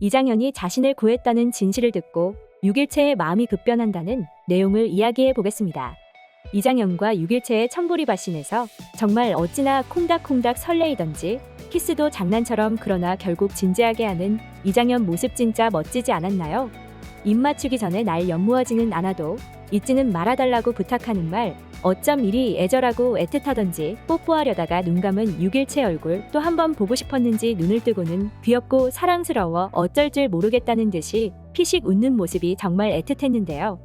이장현이 자신을 구했다는 진실을 듣고 6일체의 마음이 급변한다는 내용을 이야기해 보겠습니다. 이장현과 6일체의 청보리바신에서 정말 어찌나 콩닥콩닥 설레이던지 키스도 장난처럼 그러나 결국 진지하게 하는 이장현 모습 진짜 멋지지 않았나요? 입 맞추기 전에 날 연모하지는 않아도 잊지는 말아달라고 부탁하는 말 어쩜 이리 애절하고 애틋하던지 뽀뽀하려다가 눈 감은 6일체 얼굴 또 한 번 보고 싶었는지 눈을 뜨고는 귀엽고 사랑스러워 어쩔 줄 모르겠다는 듯이 피식 웃는 모습이 정말 애틋했는데요.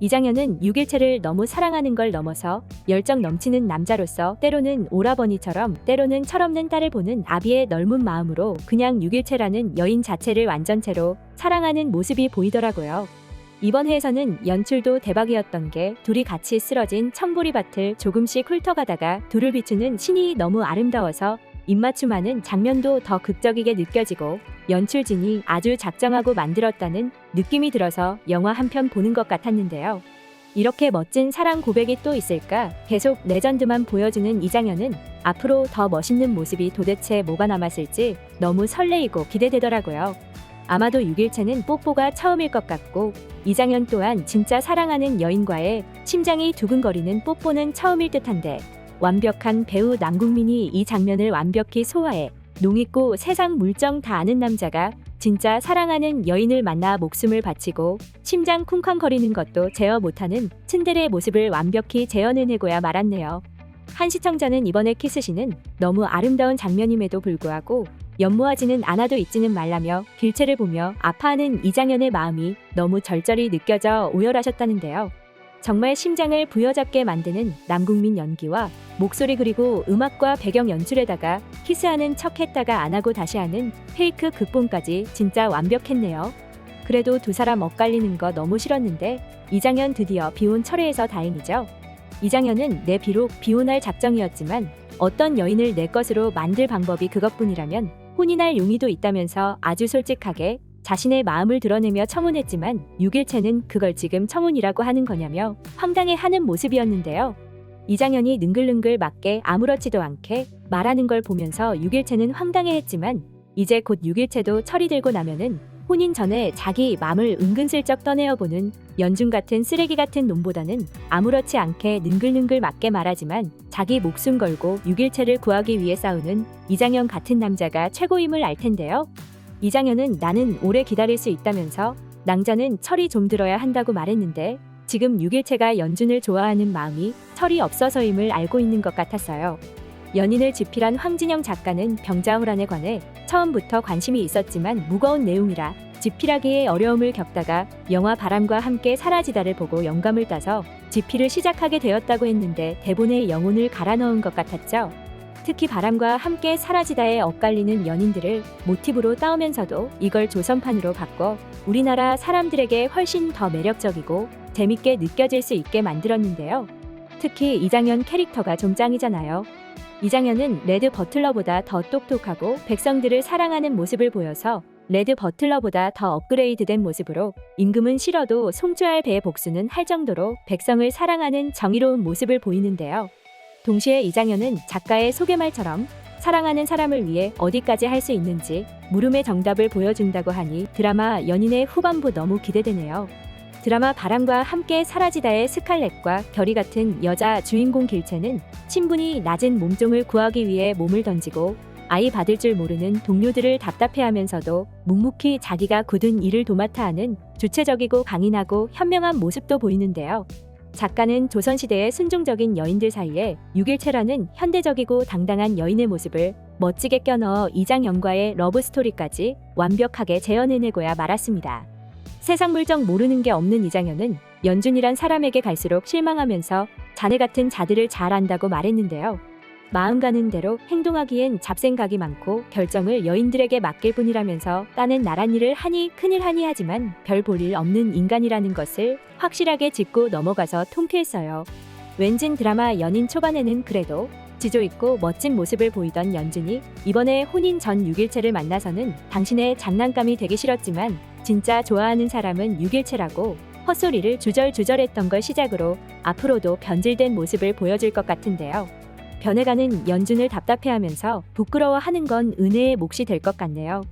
이장현은 6일체를 너무 사랑하는 걸 넘어서 열정 넘치는 남자로서 때로는 오라버니처럼 때로는 철없는 딸을 보는 아비의 넓은 마음으로 그냥 6일체라는 여인 자체를 완전체로 사랑하는 모습이 보이더라고요. 이번 회에서는 연출도 대박이었던 게 둘이 같이 쓰러진 청보리밭을 조금씩 훑어가다가 둘을 비추는 신이 너무 아름다워서 입맞춤하는 장면도 더 극적이게 느껴지고 연출진이 아주 작정하고 만들었다는 느낌이 들어서 영화 한 편 보는 것 같았는데요. 이렇게 멋진 사랑 고백이 또 있을까? 계속 레전드만 보여주는 이장현은 앞으로 더 멋있는 모습이 도대체 뭐가 남았을지 너무 설레이고 기대되더라고요. 아마도 6일체는 뽀뽀가 처음일 것 같고 이장현 또한 진짜 사랑하는 여인과의 심장이 두근거리는 뽀뽀는 처음일 듯한데 완벽한 배우 남궁민이 이 장면을 완벽히 소화해 농있고 세상 물정 다 아는 남자가 진짜 사랑하는 여인을 만나 목숨을 바치고 심장 쿵쾅거리는 것도 제어 못하는 츤데레의 모습을 완벽히 재현해내고야 말았네요. 한 시청자는 이번에 키스신은 너무 아름다운 장면임에도 불구하고 연모하지는 않아도 잊지는 말라며 길체를 보며 아파하는 이장현의 마음이 너무 절절히 느껴져 오열하셨다는데요. 정말 심장을 부여잡게 만드는 남국민 연기와 목소리 그리고 음악과 배경 연출에다가 키스하는 척 했다가 안 하고 다시 하는 페이크 극본까지 진짜 완벽했네요. 그래도 두 사람 엇갈리는 거 너무 싫었는데 이장현 드디어 비혼 철회해서 다행이죠. 이장현은 내 비록 비혼할 작정이었지만 어떤 여인을 내 것으로 만들 방법이 그것뿐이라면 혼인할 용의도 있다면서 아주 솔직하게 자신의 마음을 드러내며 청혼했지만 6일체는 그걸 지금 청혼이라고 하는 거냐며 황당해하는 모습이었는데요. 이장현이 능글능글 맞게 아무렇지도 않게 말하는 걸 보면서 6일체는 황당해했지만 이제 곧 6일체도 철이 들고 나면은 혼인 전에 자기 맘을 은근슬쩍 떠내어보는 연중 같은 쓰레기 같은 놈보다는 아무렇지 않게 능글능글 맞게 말하지만 자기 목숨 걸고 6일체를 구하기 위해 싸우는 이장현 같은 남자가 최고임을 알 텐데요. 이장현은 나는 오래 기다릴 수 있다면서 낭자는 철이 좀 들어야 한다고 말했는데 지금 6일체가 연준을 좋아하는 마음이 철이 없어서임을 알고 있는 것 같았어요. 연인을 집필한 황진영 작가는 병자호란에 관해 처음부터 관심이 있었지만 무거운 내용이라 집필하기에 어려움을 겪다가 영화 바람과 함께 사라지다를 보고 영감을 따서 집필을 시작하게 되었다고 했는데 대본에 영혼을 갈아 넣은 것 같았죠. 특히 바람과 함께 사라지다에 엇갈리는 연인들을 모티브로 따오면서도 이걸 조선판으로 바꿔 우리나라 사람들에게 훨씬 더 매력적이고 재밌게 느껴질 수 있게 만들었는데요. 특히 이장현 캐릭터가 좀 짱이잖아요. 이장현은 레드 버틀러보다 더 똑똑하고 백성들을 사랑하는 모습을 보여서 레드 버틀러보다 더 업그레이드된 모습으로 임금은 싫어도 송주할 배의 복수는 할 정도로 백성을 사랑하는 정의로운 모습을 보이는데요. 동시에 이장현은 작가의 소개말처럼 사랑하는 사람을 위해 어디까지 할 수 있는지 물음의 정답을 보여준다고 하니 드라마 연인의 후반부 너무 기대되네요. 드라마 바람과 함께 사라지다의 스칼렛과 결이 같은 여자 주인공 길체는 신분이 낮은 몸종을 구하기 위해 몸을 던지고 아이 받을 줄 모르는 동료들을 답답해하면서도 묵묵히 자기가 굳은 일을 도맡아 하는 주체적이고 강인하고 현명한 모습도 보이는데요. 작가는 조선시대의 순종적인 여인들 사이에 6일체라는 현대적이고 당당한 여인의 모습을 멋지게 껴넣어 이장연과의 러브스토리까지 완벽하게 재현해내고야 말았습니다. 세상 물정 모르는 게 없는 이장현은 연준이란 사람에게 갈수록 실망하면서 자네 같은 자들을 잘 안다고 말했는데요. 마음 가는 대로 행동하기엔 잡생각이 많고 결정을 여인들에게 맡길 뿐이라면서 따는 나란 일을 하니 큰일 하니 하지만 별 볼 일 없는 인간이라는 것을 확실하게 짚고 넘어가서 통쾌했어요. 왠진 드라마 연인 초반에는 그래도 지조 있고 멋진 모습을 보이던 연준이 이번에 혼인 전 6일체를 만나서는 당신의 장난감이 되기 싫었지만 진짜 좋아하는 사람은 6일체라고 헛소리를 주절주절했던 걸 시작으로 앞으로도 변질된 모습을 보여줄 것 같은데요. 변해가는 연준을 답답해하면서 부끄러워하는 건 은혜의 몫이 될 것 같네요.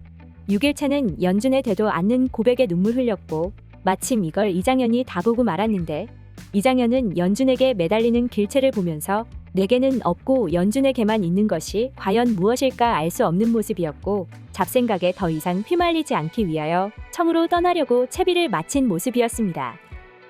6일차는 연준에 대도 않는 고백에 눈물 흘렸고 마침 이걸 이장현이 다 보고 말았는데 이장현은 연준에게 매달리는 길체를 보면서 내게는 없고 연준에게만 있는 것이 과연 무엇일까 알 수 없는 모습이었고 잡생각에 더 이상 휘말리지 않기 위하여 청으로 떠나려고 채비를 마친 모습이었습니다.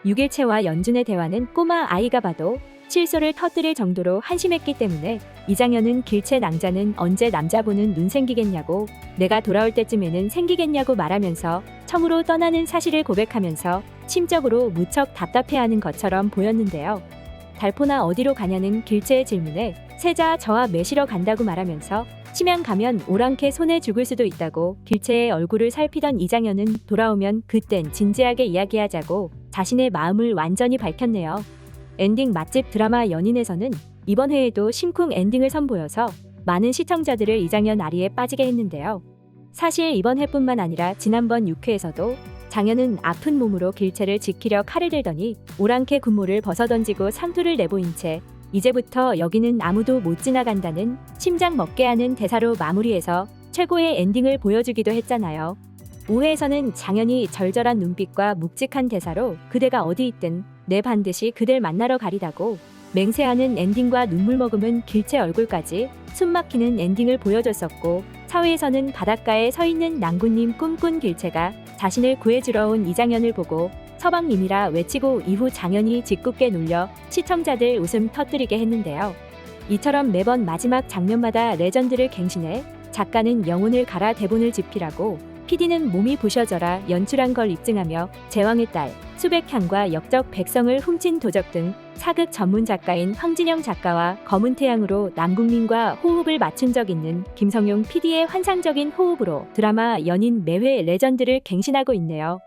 6일체와 연준의 대화는 꼬마 아이가 봐도 실소를 터뜨릴 정도로 한심했기 때문에 이장현은 길체 낭자는 언제 남자 보는 눈 생기겠냐고 내가 돌아올 때쯤에는 생기겠냐고 말하면서 청으로 떠나는 사실을 고백하면서 심적으로 무척 답답해하는 것처럼 보였는데요. 달포나 어디로 가냐는 길체의 질문에 세자 저와 매시러 간다고 말하면서 치면 가면 오랑캐 손에 죽을 수도 있다고 길체의 얼굴을 살피던 이장현은 돌아오면 그땐 진지하게 이야기하자고 자신의 마음을 완전히 밝혔네요. 엔딩 맛집 드라마 연인에서는 이번 회에도 심쿵 엔딩을 선보여서 많은 시청자들을 이장현 아리에 빠지게 했는데요. 사실 이번 회뿐만 아니라 지난번 6회에서도 장현은 아픈 몸으로 길체를 지키려 칼을 들더니 오랑캐 군모를 벗어던지고 상투를 내보인 채 이제부터 여기는 아무도 못 지나간다는 심장 먹게 하는 대사로 마무리해서 최고의 엔딩을 보여주기도 했잖아요. 5회에서는 장현이 절절한 눈빛과 묵직한 대사로 그대가 어디 있든 내 반드시 그댈 만나러 가리다고 맹세하는 엔딩과 눈물 머금은 길체 얼굴까지 숨막히는 엔딩을 보여줬었고 4회에서는 바닷가에 서 있는 낭군님 꿈꾼 길체가 자신을 구해주러 온 이장현을 보고 서방님이라 외치고 이후 장현이 짓궂게 눌려 시청자들 웃음 터뜨리게 했는데요. 이처럼 매번 마지막 장면마다 레전드를 갱신해 작가는 영혼을 갈아 대본을 집필하고 PD는 몸이 부셔져라 연출한 걸 입증하며 제왕의 딸, 수백향과 역적 백성을 훔친 도적 등 사극 전문 작가인 황진영 작가와 검은 태양으로 남국민과 호흡을 맞춘 적 있는 김성용 PD의 환상적인 호흡으로 드라마 연인 매회 레전드를 갱신하고 있네요.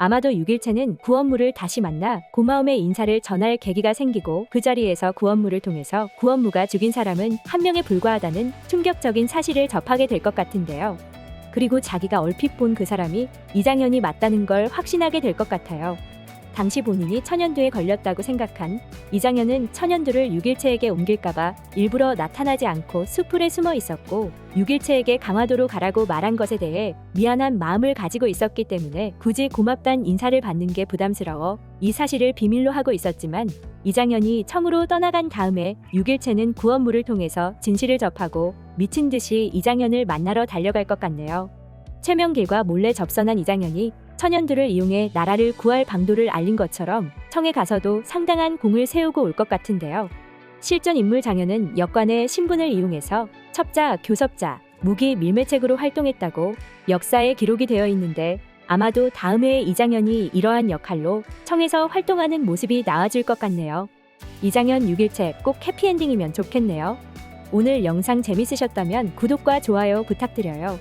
아마도 6일체는 구원무를 다시 만나 고마움의 인사를 전할 계기가 생기고 그 자리에서 구원무를 통해서 구원무가 죽인 사람은 한 명에 불과하다는 충격적인 사실을 접하게 될 것 같은데요. 그리고 자기가 얼핏 본 그 사람이 이장현이 맞다는 걸 확신하게 될 것 같아요. 당시 본인이 천연두에 걸렸다고 생각한 이장현은 천연두를 6일체에게 옮길까봐 일부러 나타나지 않고 수풀에 숨어 있었고 6일체에게 강화도로 가라고 말한 것에 대해 미안한 마음을 가지고 있었기 때문에 굳이 고맙단 인사를 받는 게 부담스러워 이 사실을 비밀로 하고 있었지만 이장현이 청으로 떠나간 다음에 6일체는 구원물을 통해서 진실을 접하고 미친 듯이 이장현을 만나러 달려갈 것 같네요. 최명길과 몰래 접선한 이장현이 천연들을 이용해 나라를 구할 방도를 알린 것처럼 청에 가서도 상당한 공을 세우고 올 것 같은데요. 실전 인물 장현은 역관의 신분을 이용해서 첩자, 교섭자, 무기 밀매책으로 활동했다고 역사에 기록이 되어 있는데 아마도 다음 해에 이장현이 이러한 역할로 청에서 활동하는 모습이 나와줄 것 같네요. 이장현 6일책 꼭 해피엔딩이면 좋겠네요. 오늘 영상 재밌으셨다면 구독과 좋아요 부탁드려요.